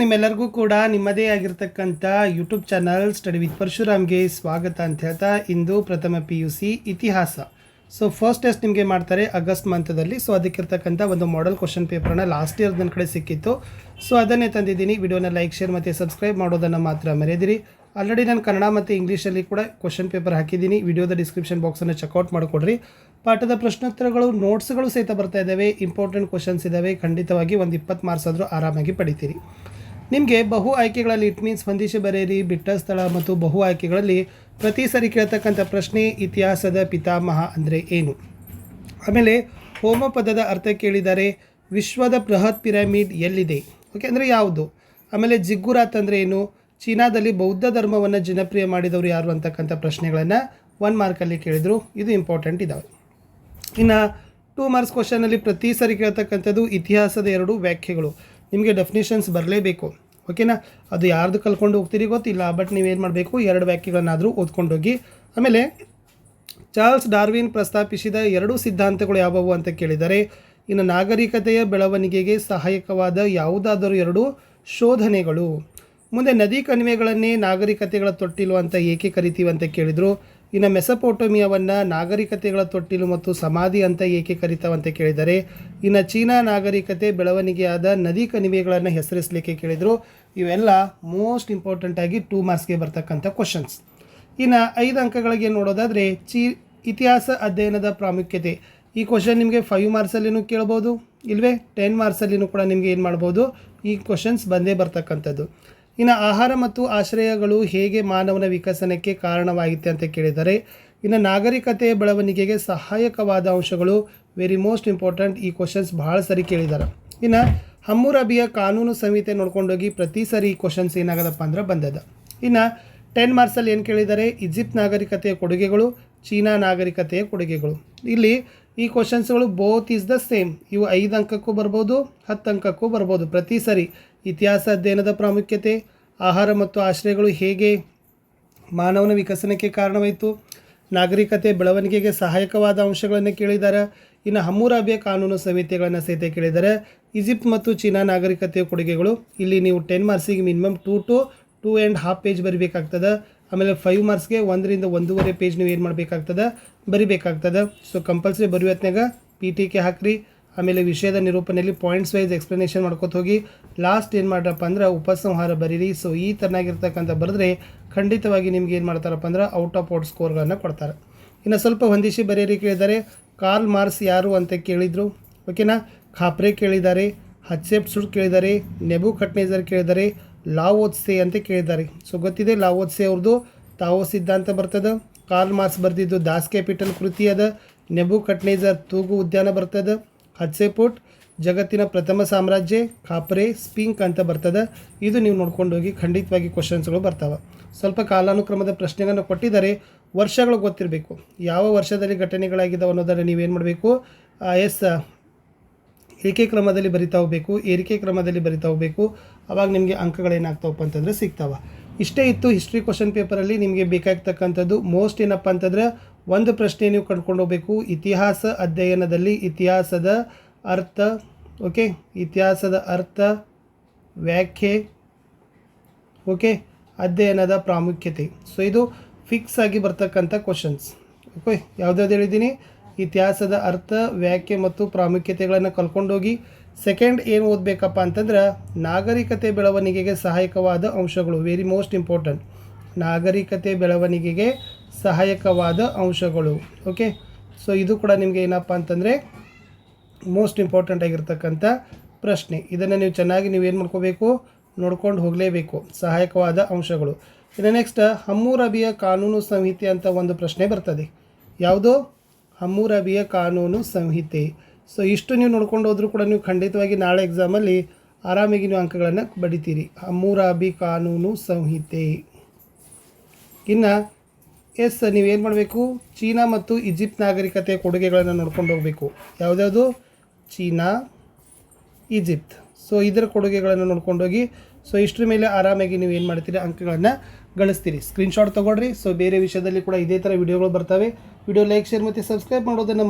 ನಿಮ್ಮೆಲ್ಲರಿಗೂ ಕೂಡ ನಿಮ್ಮದೇ ಆಗಿರ್ತಕ್ಕಂಥ ಯೂಟ್ಯೂಬ್ ಚಾನಲ್ ಸ್ಟಡಿ ವಿತ್ ಪರಶುರಾಮ್ಗೆ ಸ್ವಾಗತ ಅಂತ ಹೇಳ್ತಾ ಇಂದು ಪ್ರಥಮ ಪಿ ಯು ಸಿ ಇತಿಹಾಸ. ಸೊ ಫಸ್ಟ್ ಟೆಸ್ಟ್ ನಿಮಗೆ ಮಾಡ್ತಾರೆ ಆಗಸ್ಟ್ ಮಂತದಲ್ಲಿ. ಸೊ ಅದಕ್ಕಿರ್ತಕ್ಕಂಥ ಒಂದು ಮಾಡೆಲ್ ಕ್ವಶನ್ ಪೇಪರ್ನ ಲಾಸ್ಟ್ ಇಯರ್ ನನ್ನ ಕಡೆ ಸಿಕ್ಕಿತ್ತು. ಸೊ ಅದನ್ನೇ ತಂದಿದ್ದೀನಿ. ವಿಡಿಯೋನ ಲೈಕ್ ಶೇರ್ ಮತ್ತು ಸಬ್ಸ್ಕ್ರೈಬ್ ಮಾಡೋದನ್ನು ಮಾತ್ರ ಮರೆಯದಿರಿ. ಆಲ್ರೆಡಿ ನಾನು ಕನ್ನಡ ಮತ್ತು ಇಂಗ್ಲೀಷಲ್ಲಿ ಕೂಡ ಕ್ವಶನ್ ಪೇಪರ್ ಹಾಕಿದ್ದೀನಿ. ವಿಡಿಯೋದ ಡಿಸ್ಕ್ರಿಪ್ಷನ್ ಬಾಕ್ಸನ್ನು ಚೆಕ್ಔಟ್ ಮಾಡಿಕೊಡ್ರಿ. ಪಾಠದ ಪ್ರಶ್ನೋತ್ತರಗಳು ನೋಟ್ಸ್ಗಳು ಸಹಿತ ಬರ್ತಾ ಇದ್ದಾವೆ. ಇಂಪಾರ್ಟೆಂಟ್ ಕ್ವಶನ್ಸ್ ಇದ್ದಾವೆ. ಖಂಡಿತವಾಗಿ ಒಂದು ಇಪ್ಪತ್ತು ಮಾರ್ಕ್ಸ್ ಆದರೂ ಆರಾಮಾಗಿ ಪಡಿತೀರಿ. ನಿಮಗೆ ಬಹು ಆಯ್ಕೆಗಳಲ್ಲಿ ಇಟ್ ಮೀನ್ಸ್ ಸ್ಪಂದಿಸಿ ಬರೆಯಿರಿ, ಬಿಟ್ಟ ಸ್ಥಳ ಮತ್ತು ಬಹು ಆಯ್ಕೆಗಳಲ್ಲಿ ಪ್ರತಿ ಸರಿ ಕೇಳ್ತಕ್ಕಂಥ ಪ್ರಶ್ನೆ, ಇತಿಹಾಸದ ಪಿತಾಮಹ ಅಂದರೆ ಏನು? ಆಮೇಲೆ ಹೋಮ ಪದದ ಅರ್ಥ ಕೇಳಿದರೆ ವಿಶ್ವದ ಬೃಹತ್ ಪಿರಮಿಡ್ ಎಲ್ಲಿದೆ? ಓಕೆ ಅಂದರೆ ಯಾವುದು? ಆಮೇಲೆ ಜಿಗ್ಗುರಾತ್ ಅಂದರೆ ಏನು? ಚೀನಾದಲ್ಲಿ ಬೌದ್ಧ ಧರ್ಮವನ್ನು ಜನಪ್ರಿಯ ಮಾಡಿದವರು ಯಾರು ಅಂತಕ್ಕಂಥ ಪ್ರಶ್ನೆಗಳನ್ನು ಒನ್ ಮಾರ್ಕಲ್ಲಿ ಕೇಳಿದರು. ಇದು ಇಂಪಾರ್ಟೆಂಟ್ ಇದ್ದಾವೆ ಇನ್ನು ಟೂ ಮಾರ್ಕ್ಸ್ ಕ್ವಶನಲ್ಲಿ ಪ್ರತಿ ಸರಿ ಕೇಳ್ತಕ್ಕಂಥದ್ದು ಇತಿಹಾಸದ ಎರಡು ವ್ಯಾಖ್ಯೆಗಳು. ನಿಮಗೆ ಡೆಫಿನೇಷನ್ಸ್ ಬರಲೇಬೇಕು. ಓಕೆನಾ ಅದು ಯಾರ್ದು ಕಲ್ಕೊಂಡು ಹೋಗ್ತೀರಿ ಗೊತ್ತಿಲ್ಲ ಬಟ್ ನೀವೇನು ಮಾಡಬೇಕು? ಎರಡು ವ್ಯಾಖ್ಯೆಗಳನ್ನಾದರೂ ಓದ್ಕೊಂಡೋಗಿ ಆಮೇಲೆ, ಚಾರ್ಲ್ಸ್ ಡಾರ್ವಿನ್ ಪ್ರಸ್ತಾಪಿಸಿದ ಎರಡು ಸಿದ್ಧಾಂತಗಳು ಯಾವುವು ಅಂತ ಕೇಳಿದರೆ, ಇನ್ನು ನಾಗರಿಕತೆಯ ಬೆಳವಣಿಗೆಗೆ ಸಹಾಯಕವಾದ ಯಾವುದಾದರೂ ಎರಡು ಶೋಧನೆಗಳು. ಮುಂದೆ ನದಿ ಕಣಿವೆಗಳನ್ನೇ ನಾಗರಿಕತೆಗಳ ತೊಟ್ಟಿಲು ಅಂತ ಏಕೆ ಕರಿತೀವಿ ಅಂತ ಕೇಳಿದರು? ಇನ್ನು ಮೆಸಪೋಟೋಮಿಯಾವನ್ನು ನಾಗರಿಕತೆಗಳ ತೊಟ್ಟಿಲು ಮತ್ತು ಸಮಾಧಿ ಅಂತ ಏಕೆ ಕರಿತಾವಂತ ಕೇಳಿದರೆ, ಇನ್ನು ಚೀನಾ ನಾಗರಿಕತೆ ಬೆಳವಣಿಗೆಯಾದ ನದಿ ಕಣಿವೆಗಳನ್ನು ಹೆಸರಿಸಲಿಕ್ಕೆ ಕೇಳಿದರು. ಇವೆಲ್ಲ ಮೋಸ್ಟ್ ಇಂಪಾರ್ಟೆಂಟ್ ಆಗಿ ಟೂ ಮಾರ್ಕ್ಸ್ಗೆ ಬರ್ತಕ್ಕಂಥ ಕ್ವಶನ್ಸ್. ಇನ್ನು ಐದು ಅಂಕಗಳಿಗೆ ನೋಡೋದಾದರೆ, ಚೀ ಇತಿಹಾಸ ಅಧ್ಯಯನದ ಪ್ರಾಮುಖ್ಯತೆ. ಈ ಕ್ವಶನ್ ನಿಮಗೆ ಫೈವ್ ಮಾರ್ಕ್ಸಲ್ಲಿನೂ ಕೇಳ್ಬೋದು, ಇಲ್ವೇ ಟೆನ್ ಮಾರ್ಕ್ಸಲ್ಲಿನೂ ಕೂಡ ನಿಮಗೆ ಏನು ಮಾಡ್ಬೋದು, ಈ ಕ್ವಶನ್ಸ್ ಬಂದೇ ಬರ್ತಕ್ಕಂಥದ್ದು. ಇನ್ನು ಆಹಾರ ಮತ್ತು ಆಶ್ರಯಗಳು ಹೇಗೆ ಮಾನವನ ವಿಕಸನಕ್ಕೆ ಕಾರಣವಾಗಿದೆ ಅಂತ ಕೇಳಿದರೆ, ಇನ್ನು ನಾಗರಿಕತೆಯ ಬೆಳವಣಿಗೆಗೆ ಸಹಾಯಕವಾದ ಅಂಶಗಳು ವೆರಿ ಮೋಸ್ಟ್ ಇಂಪಾರ್ಟೆಂಟ್ ಈ ಕ್ವಶನ್ಸ್ ಭಾಳ ಸರಿ ಕೇಳಿದ್ದಾರೆ ಇನ್ನು ಹಮ್ಮುರಬಿಯ ಕಾನೂನು ಸಂಹಿತೆ ನೋಡ್ಕೊಂಡೋಗಿ ಪ್ರತಿ ಸರಿ ಈ ಕ್ವಶನ್ಸ್ ಏನಾಗದಪ್ಪ ಅಂದ್ರೆ ಬಂದದ. ಇನ್ನು ಟೆನ್ ಮಾರ್ಕ್ಸಲ್ಲಿ ಏನು ಕೇಳಿದ್ದಾರೆ ಈಜಿಪ್ಟ್ ನಾಗರಿಕತೆಯ ಕೊಡುಗೆಗಳು, ಚೀನಾ ನಾಗರಿಕತೆಯ ಕೊಡುಗೆಗಳು. ಇಲ್ಲಿ ಈ ಕ್ವಶನ್ಸ್ಗಳು ಬೋತ್ ಈಸ್ ದ ಸೇಮ್ ಇವು ಐದು ಅಂಕಕ್ಕೂ ಬರ್ಬೋದು, ಹತ್ತು ಅಂಕಕ್ಕೂ ಬರ್ಬೋದು ಪ್ರತಿ ಸರಿ. ಇತಿಹಾಸ ಅಧ್ಯಯನದ ಪ್ರಾಮುಖ್ಯತೆ, ಆಹಾರ ಮತ್ತು ಆಶ್ರಯಗಳು ಹೇಗೆ ಮಾನವನ ವಿಕಸನಕ್ಕೆ ಕಾರಣವಾಯಿತು, ನಾಗರಿಕತೆ ಬೆಳವಣಿಗೆಗೆ ಸಹಾಯಕವಾದ ಅಂಶಗಳನ್ನು ಕೇಳಿದ್ದಾರೆ ಇನ್ನು ಹಮ್ಮೂರಾಬಿಯ ಕಾನೂನು ಸಂಹಿತೆಗಳನ್ನು ಸಹಿತ ಕೇಳಿದ್ದಾರೆ ಈಜಿಪ್ಟ್ ಮತ್ತು ಚೀನಾ ನಾಗರಿಕತೆಯ ಕೊಡುಗೆಗಳು. ಇಲ್ಲಿ ನೀವು ten ಮಾರ್ಕ್ಸಿಗೆ minimum two to two and half page ಬರಿಬೇಕಾಗ್ತದೆ, ಆಮೇಲೆ ಫೈವ್ ಮಾರ್ಕ್ಸ್ಗೆ ಒಂದರಿಂದ ಒಂದೂವರೆ ಪೇಜ್ ನೀವು ಏನು ಮಾಡಬೇಕಾಗ್ತದೆ? ಬರಿಬೇಕಾಗ್ತದೆ. ಸೊ ಕಂಪಲ್ಸರಿ ಬರೆಯುವತ್ನಾಗ ಪಿ ಟಿ ಕೆ ಹಾಕ್ರಿ. ಆಮೇಲೆ ವಿಷಯದ ನಿರೂಪಣೆಯಲ್ಲಿ ಪಾಯಿಂಟ್ಸ್ ವೈಸ್ ಎಕ್ಸ್ಪ್ಲನೇಷನ್ ಮಾಡ್ಕೊತ ಹೋಗಿ ಲಾಸ್ಟ್ ಏನು ಮಾಡ್ರಪ್ಪ ಅಂದ್ರೆ ಉಪಸಂಹಾರ ಬರೀರಿ. ಸೊ ಈ ಥರನಾಗಿರ್ತಕ್ಕಂಥ ಬರೆದ್ರೆ ಖಂಡಿತವಾಗಿ ನಿಮ್ಗೆ ಏನು ಮಾಡ್ತಾರಪ್ಪ ಅಂದ್ರೆ ಔಟ್ ಆಫ್ ಔಟ್ ಸ್ಕೋರ್ಗಳನ್ನು ಕೊಡ್ತಾರೆ. ಇನ್ನು ಸ್ವಲ್ಪ ಹೊಂದಿಸಿ ಬರೀರಿ ಕೇಳಿದ್ದಾರೆ ಕಾರ್ಲ್ ಮಾರ್ಕ್ಸ್ ಯಾರು ಅಂತ ಕೇಳಿದರು ಓಕೆನಾ ಖಾಪ್ರೆ ಕೇಳಿದ್ದಾರೆ ಸುಡ್ ಕೇಳಿದ್ದಾರೆ ನೆಬು ಖಟ್ನೇಜರ್ ಕೇಳಿದ್ದಾರೆ ಲಾವೋತ್ಸೆ ಅಂತ ಕೇಳಿದ್ದಾರೆ. ಸೊ ಗೊತ್ತಿದೆ ಲಾವೋತ್ಸೆ ಅವ್ರದ್ದು ತಾವೋ ಸಿದ್ಧಾಂತ ಬರ್ತದೆ ಕಾರ್ಲ್ ಮಾರ್ಕ್ಸ್ ಬರೆದಿದ್ದು ದಾಸ್ ಕ್ಯಾಪಿಟಲ್ ಕೃತಿ ಅದ ನೆಬು ಕಟ್ನೇಜರ್ ತೂಗು ಉದ್ಯಾನ ಬರ್ತದೆ ಹತ್ಸೆಪುಟ್ ಜಗತ್ತಿನ ಪ್ರಥಮ ಸಾಮ್ರಾಜ್ಯ ಕಾಪ್ರೆ ಸ್ಪಿಂಕ್ ಅಂತ ಬರ್ತದೆ. ಇದು ನೀವು ನೋಡ್ಕೊಂಡು ಹೋಗಿ ಖಂಡಿತವಾಗಿ ಕ್ವಶನ್ಸ್ಗಳು ಬರ್ತಾವೆ. ಸ್ವಲ್ಪ ಕಾಲಾನುಕ್ರಮದ ಪ್ರಶ್ನೆಗಳನ್ನು ಕೊಟ್ಟಿದ್ದಾರೆ. ವರ್ಷಗಳು ಗೊತ್ತಿರಬೇಕು. ಯಾವ ವರ್ಷದಲ್ಲಿ ಘಟನೆಗಳಾಗಿದ್ದಾವೆ ಅನ್ನೋದನ್ನು ನೀವೇನು ಮಾಡಬೇಕು? ಎಸ್ ಏಕೆ ಕ್ರಮದಲ್ಲಿ ಬರಿತಾ ಹೋಗಬೇಕು. ಏರಿಕೆ ಕ್ರಮದಲ್ಲಿ ಬರಿತಾ ಹೋಗಬೇಕು. ಅವಾಗ ನಿಮಗೆ ಅಂಕಗಳೇನಾಗ್ತಾವಪ್ಪ ಅಂತಂದರೆ ಸಿಗ್ತಾವೆ. ಇಷ್ಟೇ ಇತ್ತು ಹಿಸ್ಟ್ರಿ ಕ್ವಶನ್ ಪೇಪರಲ್ಲಿ ನಿಮಗೆ ಬೇಕಾಗ್ತಕ್ಕಂಥದ್ದು ಮೋಸ್ಟ್ ಏನಪ್ಪ ಅಂತಂದ್ರೆ ಒಂದು ಪ್ರಶ್ನೆ ನೀವು ಕಂಡುಕೊಂಡು ಹೋಗಬೇಕು. ಇತಿಹಾಸ ಅಧ್ಯಯನದಲ್ಲಿ ಇತಿಹಾಸದ ಅರ್ಥ, ಓಕೆ? ಇತಿಹಾಸದ ಅರ್ಥ ವ್ಯಾಖ್ಯೆ, ಓಕೆ? ಅಧ್ಯಯನದ ಪ್ರಾಮುಖ್ಯತೆ. ಸೊ ಇದು ಫಿಕ್ಸ್ ಆಗಿ ಬರ್ತಕ್ಕಂಥ ಕ್ವಶನ್ಸ್ ಓಕೆ? ಯಾವುದ್ಯಾವ್ದು ಹೇಳಿದ್ದೀನಿ? ಇತಿಹಾಸದ ಅರ್ಥ, ವ್ಯಾಖ್ಯೆ ಮತ್ತು ಪ್ರಾಮುಖ್ಯತೆಗಳನ್ನು ಕಲ್ಕೊಂಡೋಗಿ. ಸೆಕೆಂಡ್ ಏನು ಓದಬೇಕಪ್ಪ ಅಂತಂದ್ರೆ, ನಾಗರಿಕತೆ ಬೆಳವಣಿಗೆಗೆ ಸಹಾಯಕವಾದ ಅಂಶಗಳು ವೆರಿ ಮೋಸ್ಟ್ ಇಂಪಾರ್ಟೆಂಟ್ ನಾಗರಿಕತೆ ಬೆಳವಣಿಗೆಗೆ ಸಹಾಯಕವಾದ ಅಂಶಗಳು. ಓಕೆ ಸೊ ಇದು ಕೂಡ ನಿಮಗೆ ಏನಪ್ಪ ಅಂತಂದರೆ ಮೋಸ್ಟ್ ಇಂಪಾರ್ಟೆಂಟ್ ಆಗಿರ್ತಕ್ಕಂಥ ಪ್ರಶ್ನೆ. ಇದನ್ನು ನೀವು ಚೆನ್ನಾಗಿ ನೀವು ಏನು ಮಾಡ್ಕೋಬೇಕು? ನೋಡ್ಕೊಂಡು ಹೋಗಲೇಬೇಕು. ಸಹಾಯಕವಾದ ಅಂಶಗಳು. ಇನ್ನು ನೆಕ್ಸ್ಟ್ ಹಮ್ಮೂರಬಿಯ ಕಾನೂನು ಸಂಹಿತೆ ಅಂತ ಒಂದು ಪ್ರಶ್ನೆ ಬರ್ತದೆ. ಯಾವುದು? ಹಮ್ಮೂರಬಿಯ ಕಾನೂನು ಸಂಹಿತೆ. ಸೊ ಇಷ್ಟು ನೀವು ನೋಡ್ಕೊಂಡು ಹೋದರೂ ಕೂಡ ನೀವು ಖಂಡಿತವಾಗಿ ನಾಳೆ ಎಕ್ಸಾಮಲ್ಲಿ ಆರಾಮಾಗಿ ನೀವು ಅಂಕಗಳನ್ನು ಬಡಿತೀರಿ ಹಮ್ಮೂರಬಿ ಕಾನೂನು ಸಂಹಿತೆ. ಇನ್ನು ಎಸ್ ನೀವೇನು ಮಾಡಬೇಕು? ಚೀನಾ ಮತ್ತು ಈಜಿಪ್ಟ್ ನಾಗರಿಕತೆ ಕೊಡುಗೆಗಳನ್ನು ನೋಡ್ಕೊಂಡು ಹೋಗಬೇಕು. ಯಾವುದ್ಯಾವುದು? China, Egypt. ಸೊ ಇದರ ಕೊಡುಗೆಗಳನ್ನು ನೋಡ್ಕೊಂಡೋಗಿ ಸೊ ಇಷ್ಟರ ಮೇಲೆ ಆರಾಮಾಗಿ ನೀವು ಏನು ಮಾಡ್ತೀರಿ, ಅಂಕಗಳನ್ನು ಗಳಿಸ್ತೀರಿ. ಸ್ಕ್ರೀನ್ಶಾಟ್ ತೊಗೊಳ್ರಿ. ಸೊ ಬೇರೆ ವಿಷಯದಲ್ಲಿ ಕೂಡ ಇದೇ ಥರ ವಿಡಿಯೋಗಳು ಬರ್ತವೆ. ವಿಡಿಯೋ ಲೈಕ್ ಶೇರ್ ಮತ್ತು ಸಬ್ಸ್ಕ್ರೈಬ್ ಮಾಡೋದನ್ನು